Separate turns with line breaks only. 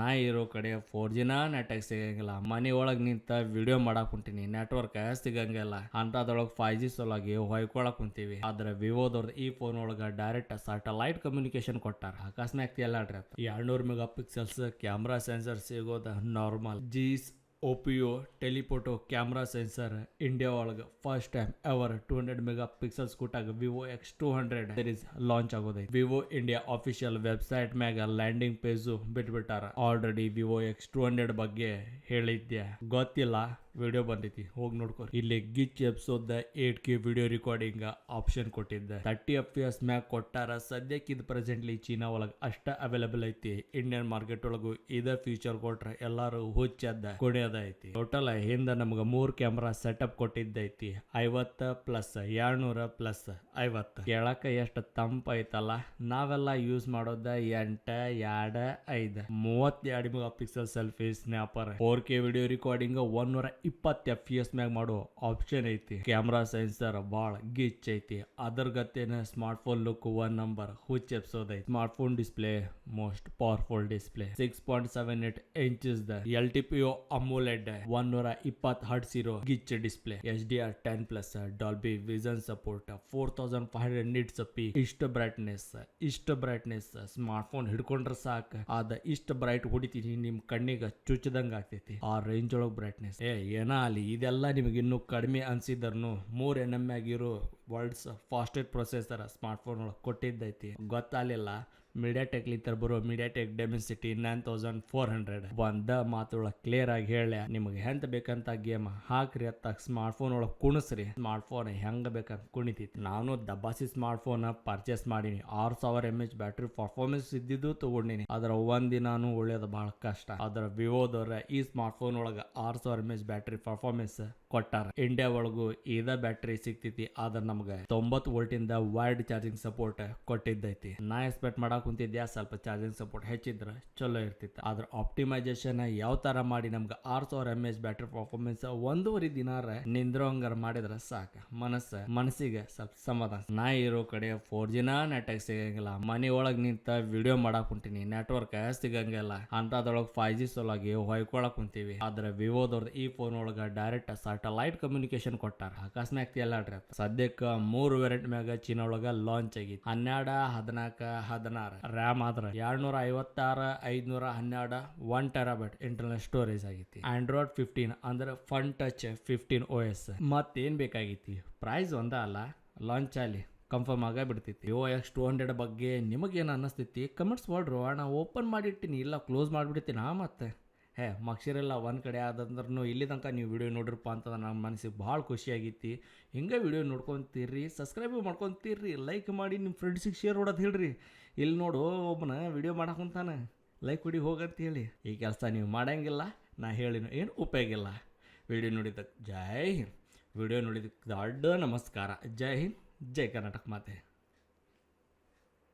ನಾ ಇರೋ ಕಡೆ ಫೋರ್ ಜಿನ ನೆಟ್ವರ್ಕ್ ಸಿಗಂಗಿಲ್ಲ. ಮನೆ ಒಳಗೆ ನಿಂತ ವಿಡಿಯೋ ಮಾಡಕ್ ಕುಂತೀನಿ. ನೆಟ್ವರ್ಕ್ ಸಿಗಂಗಿಲ್ಲ. ಅಂತದೊಳಗೆ ಫೈವ್ ಜಿ ಸೊಲಾಗಿ ಹೊಯ್ಕೊಳಕ್ ಕುಂತೀವಿ. ಆದ್ರೆ ವಿವೋದವ್ರದ್ದು ಈ ಫೋನ್ ಒಳಗ ಡೈರೆಕ್ಟ್ ಸ್ಯಾಟಲೈಟ್ ಕಮ್ಯುನಿಕೇಶನ್ ಕೊಟ್ಟಾರ. ಆಕಾಶನಾಗ ಎಲ್ಲಾಡ್ರಿ ಎರಡ್ನೂರು mega pixels camera sensor ಸಿಗೋದ normal Zeiss APO telephoto camera sensor India ಒಳಗೆ first time ever two hundred mega pixels ಕೊಟ್ಟಾಗ Vivo X two hundred is launch ಆಗೋದೈತಿ. Vivo India official website ಮ್ಯಾಗ landing page ಬಿಟ್ಬಿಟ್ಟಾರ. Already Vivo X two hundred ಬಗ್ಗೆ ಹೇಳಿದ್ದೆ ಗೊತ್ತಿಲ್ಲ. Video ಬಂದೈತಿ, ಹೋಗಿ ನೋಡ್ಕೊರಿ ಇಲ್ಲಿ ಗಿಚ್ episode eight K video recording option ಕೊಟ್ಟಿದ್ದೆ. ತರ್ಟಿ ಎಫ್ ಪಿ ಎಸ್ ಮ್ಯಾಗ ಕೊಟ್ಟಾರ, ಸದ್ಯಕ್ಕೆ ಇದು ಪ್ರೆಸೆಂಟ್ಲಿ ಚೀನಾ ಒಳಗೆ ಅಷ್ಟ ಅವೈಲೇಬಲ್ ಐತಿ. ಇಂಡಿಯನ್ ಮಾರ್ಕೆಟ್ ಒಳಗು ಇದ ಫ್ಯೂಚರ್ ಕೊಟ್ರೆ ಎಲ್ಲಾರು ಹುಚ್ಚದ ಕೊಡಿಯೋದ ಐತಿ ಟೋಟಲ್ ಹಿಂದೆ ನಮ್ಗೆ ಮೂರು ಕ್ಯಾಮ್ರಾ ಸೆಟಪ್ ಕೊಟ್ಟಿದ್ದೈತಿ. ಐವತ್ತ ಪ್ಲಸ್ ಎರಡ್ನೂರ ಪ್ಲಸ್ ಐವತ್ತು. ಕೇಳಕ ಎಷ್ಟು ತಂಪ ಐತಲ್ಲ, ನಾವೆಲ್ಲ ಯೂಸ್ ಮಾಡೋದ ಎಂಟ, ಎರಡ, ಐದು. ಮೂವತ್ತೆರಡು mega pixel selfie snapper four K video recording ಒನ್ನೂರ ಇಪ್ಪತ್ತು ಎಫ್ ಎಸ್ ಮ್ಯಾಗ ಮಾಡೋ ಆಪ್ಷನ್ ಐತಿ. ಕ್ಯಾಮ್ರಾ ಸೆನ್ಸರ್ ಭಾಳ ಗಿಚ್ ಐತಿ. ಅದರ ಗತೆನ smart phone look one number ಹುಚ್ಚ ಎಪ್ಸೋದ್ ಐತಿ. Smart phone display most powerful display six point seven eight inches the L T P AMOLED ಒನ್ನೂರ ಇಪ್ಪತ್ತು ಹರ್ಟ್ಸ್ ಇರೋ ಗಿಚ್ display H D R ten plus Dolby Vision support four thousand five hundred nits peak ಇಷ್ಟು brightness ಇಷ್ಟು brightness smart phone ಹಿಡ್ಕೊಂಡ್ರೆ ಸಾಕು. ಆದ ಇಷ್ಟು bright ಹೊಡಿತೀನಿ, ನಿಮ್ ಕಣ್ಣಿಗೆ ಚುಚ್ಚದಂಗ ಆಗ್ತೈತಿ. ಆ ರೇಂಜ್ ಒಳಗೆ ಬ್ರೈಟ್ನೆಸ್ ಏ ಅಲ್ಲಿ? ಇದೆಲ್ಲ ನಿಮಗೆ ಇನ್ನೂ ಕಡಿಮೆ ಅನ್ಸಿದ್ರು ಮೂರ್ ಎನ್ ಎಂ ಆಗಿರೋ world's fastest processor smart phone ಒಳಗೆ ಕೊಟ್ಟಿದ್ದೈತಿ. ಗೊತ್ತಾಗಲಿಲ್ಲ. ಮೀಡಿಯಾಟೆಕ್ಲಿಂದ ಬರೋ MediaTek Dimensity nine thousand four hundred ಒಂದ ಮಾತೊಳಗೆ ಕ್ಲಿಯರ್ ಆಗಿ ಹೇಳ ನಿಮಗೆ ಎಂತ ಬೇಕಂತ ಗೇಮ್ ಹಾಕ್ರಿ, ಅತ್ತ ಸ್ಮಾರ್ಟ್ ಫೋನ್ ಒಳಗೆ ಕುಣಿಸ್ರಿ. ಸ್ಮಾರ್ಟ್ ಫೋನ್ ಹೆಂಗ ಬೇಕಂತ ಕುಣಿತೈತಿ. ನಾನು ದಬ್ಬಾಸಿ ಸ್ಮಾರ್ಟ್ ಫೋನ್ ಪರ್ಚೇಸ್ ಮಾಡೀನಿ. ಆರು ಸಾವಿರ ಎಂ ಎಚ್ ಬ್ಯಾಟ್ರಿ ಪರ್ಫಾರ್ಮೆನ್ಸ್ ಇದ್ದಿದ್ದು ತಗೊಂಡಿನಿ. ಅದರ ಒಂದಿನಾನು ಒಳ್ಳೇದು ಬಹಳ ಕಷ್ಟ. ಅದರ ವಿವೋದವ್ರ ಈ ಸ್ಮಾರ್ಟ್ ಫೋನ್ ಒಳಗೆ ಆರು ಸಾವಿರ ಎಂ ಎಚ್ ಬ್ಯಾಟ್ರಿ ಪರ್ಫಾರ್ಮೆನ್ಸ್ ಕೊಟ್ಟಾರ. ಇಂಡಿಯಾ ಒಳಗೂ ಇದ ಬ್ಯಾಟ್ರಿ ಸಿಗ್ತೈತಿ. ಆದ್ರೆ ನಮ್ಗೆ ತೊಂಬತ್ತು ವೋಲ್ಟಿಂದ ವೈರ್ಡ್ ಚಾರ್ಜಿಂಗ್ ಸಪೋರ್ಟ್ ಕೊಟ್ಟಿದ್ದೈತಿ. ನಾ ಎಕ್ಸ್ಪೆಕ್ಟ್ ಮಾಡಕ್ ಕುಂತಿದ್ಯಾ? ಸ್ವಲ್ಪ ಚಾರ್ಜಿಂಗ್ ಸಪೋರ್ಟ್ ಹೆಚ್ಚಿದ್ರೆ ಚಲೋ ಇರ್ತಿತ್ತು. ಆದ್ರೆ ಆಪ್ಟಿಮೈಸೇಷನ್ ಯಾವ ತರ ಮಾಡಿ ನಮ್ಗೆ ಆರ್ ಸಾವಿರ ಎಂ ಎಚ್ ಬ್ಯಾಟ್ರಿ ಪರ್ಫಾರ್ಮೆನ್ಸ್ ಒಂದೂವರೆ ದಿನಾರ ನಿಂದ್ರೋಂಗಾರ ಮಾಡಿದ್ರ ಸಾಕ. ಮನಸ್ಸು, ಮನಸ್ಸಿಗೆ ಸ್ವಲ್ಪ ಸಮಾಧಾನ. ನಾ ಇರೋ ಕಡೆ ಫೋರ್ ಜಿನ ನೆಟ್ವರ್ಕ್ ಸಿಗಂಗಿಲ್ಲ. ಮನೆ ಒಳಗೆ ನಿಂತ ವಿಡಿಯೋ ಮಾಡಕ್ ಕುಂತೀನಿ. ನೆಟ್ವರ್ಕ್ ಸಿಗಂಗಿಲ್ಲ. ಅಂತದೊಳಗೆ ಫೈವ್ ಜಿ ಸಲುವಾಗಿ ಹೊಯ್ಕೊಳಕ್ ಕುಂತೀವಿ. ಆದ್ರೆ ವಿವೋದವ್ರದ್ದು ಈ ಫೋನ್ ಒಳಗ ಡೈರೆಕ್ಟ್ ಸ್ಯಾಟಲೈಟ್ ಕಮ್ಯುನಿಕೇಶನ್ ಕೊಟ್ಟಾರ. ಅಕಸ್ಮಾತ್ ಎಲ್ಲ ಸದ್ಯಕ್ಕೆ ಮೂರು ವೆರೈಟಿ ಮ್ಯಾಗ ಚೀನಾ ಒಳಗ ಲಾಂಚ್ ಆಗಿತ್ತು. ಹನ್ನೆರಡ, ಹದಿನಾಲ್ಕ, ಹದಿನಾರು. ರ್ಯಾಮ್ ಆದ್ರೆ ಎರಡ್ನೂರ ಐವತ್ತಾರ ಐದ್ನೂರ ಹನ್ನೆರಡು ಒನ್ ಟೆರಾಬೈಟ್ ಇಂಟರ್ನಲ್ ಸ್ಟೋರೇಜ್ ಆಗೈತಿ ಆಂಡ್ರಾಯ್ಡ್ ಫಿಫ್ಟೀನ್ ಅಂದ್ರೆ fun touch fifteen O S ಮತ್ತೇನು ಬೇಕಾಗಿತ್ತು? ಪ್ರೈಸ್ ಒಂದ ಅಲ್ಲ ಲಾಂಚ್ ಅಲ್ಲಿ ಕನ್ಫರ್ಮ್ ಆಗ ಬಿಡ್ತೈತಿ ವಿವೋ ಎಕ್ಸ್ ಟೂ ಹಂಡ್ರೆಡ್ ಬಗ್ಗೆ ನಿಮಗೇನು ಅನ್ನಿಸ್ತೈತಿ ಕಮೆಂಟ್ಸ್ ಮಾಡ್ರು, ಅಣ್ಣ ಓಪನ್ ಮಾಡಿಟ್ಟಿನಿ, ಇಲ್ಲ ಕ್ಲೋಸ್ ಮಾಡಿಬಿಡ್ತೀನಿ ಮತ್ತೆ? ಹೇ ಮಕ್ಷರೆಲ್ಲ ಒಂದು ಕಡೆ ಆದಂದ್ರೂ ಇಲ್ಲಿ ತನಕ ನೀವು ವಿಡಿಯೋ ನೋಡಿರಪ್ಪ ಅಂತ ನಮ್ಮ ಮನಸ್ಸಿಗೆ ಭಾಳ ಖುಷಿಯಾಗಿತ್ತು ಹಿಂಗೆ ವಿಡಿಯೋ ನೋಡ್ಕೊತೀರಿ ಸಬ್ಸ್ಕ್ರೈಬ್ ಮಾಡ್ಕೊತೀರಿ ಲೈಕ್ ಮಾಡಿ ನಿಮ್ಮ ಫ್ರೆಂಡ್ಸಿಗೆ ಶೇರ್ ಮಾಡೋದು ಹೇಳ್ರಿ. ಇಲ್ಲಿ ನೋಡು, ಒಬ್ಬನ ವಿಡಿಯೋ ಮಾಡಾಕಂತಾನೆ. ಲೈಕ್ ಹೊಡಿ ಹೋಗಂತ ಹೇಳಿ. ಈ ಕೆಲಸ ನೀವು ಮಾಡಂಗಿಲ್ಲ, ನಾ ಹೇಳಿನ ಏನು ಉಪಯೋಗಿಲ್ಲ ವಿಡಿಯೋ ನೋಡಿದ್ದಕ್ಕೆ ಜೈ ಹಿಂದ್. ವಿಡಿಯೋ ನೋಡಿದ್ದಕ್ಕೆ ದೊಡ್ಡ ನಮಸ್ಕಾರ. ಜೈ ಹಿಂದ್, ಜೈ ಕರ್ನಾಟಕ ಮಾತೆ.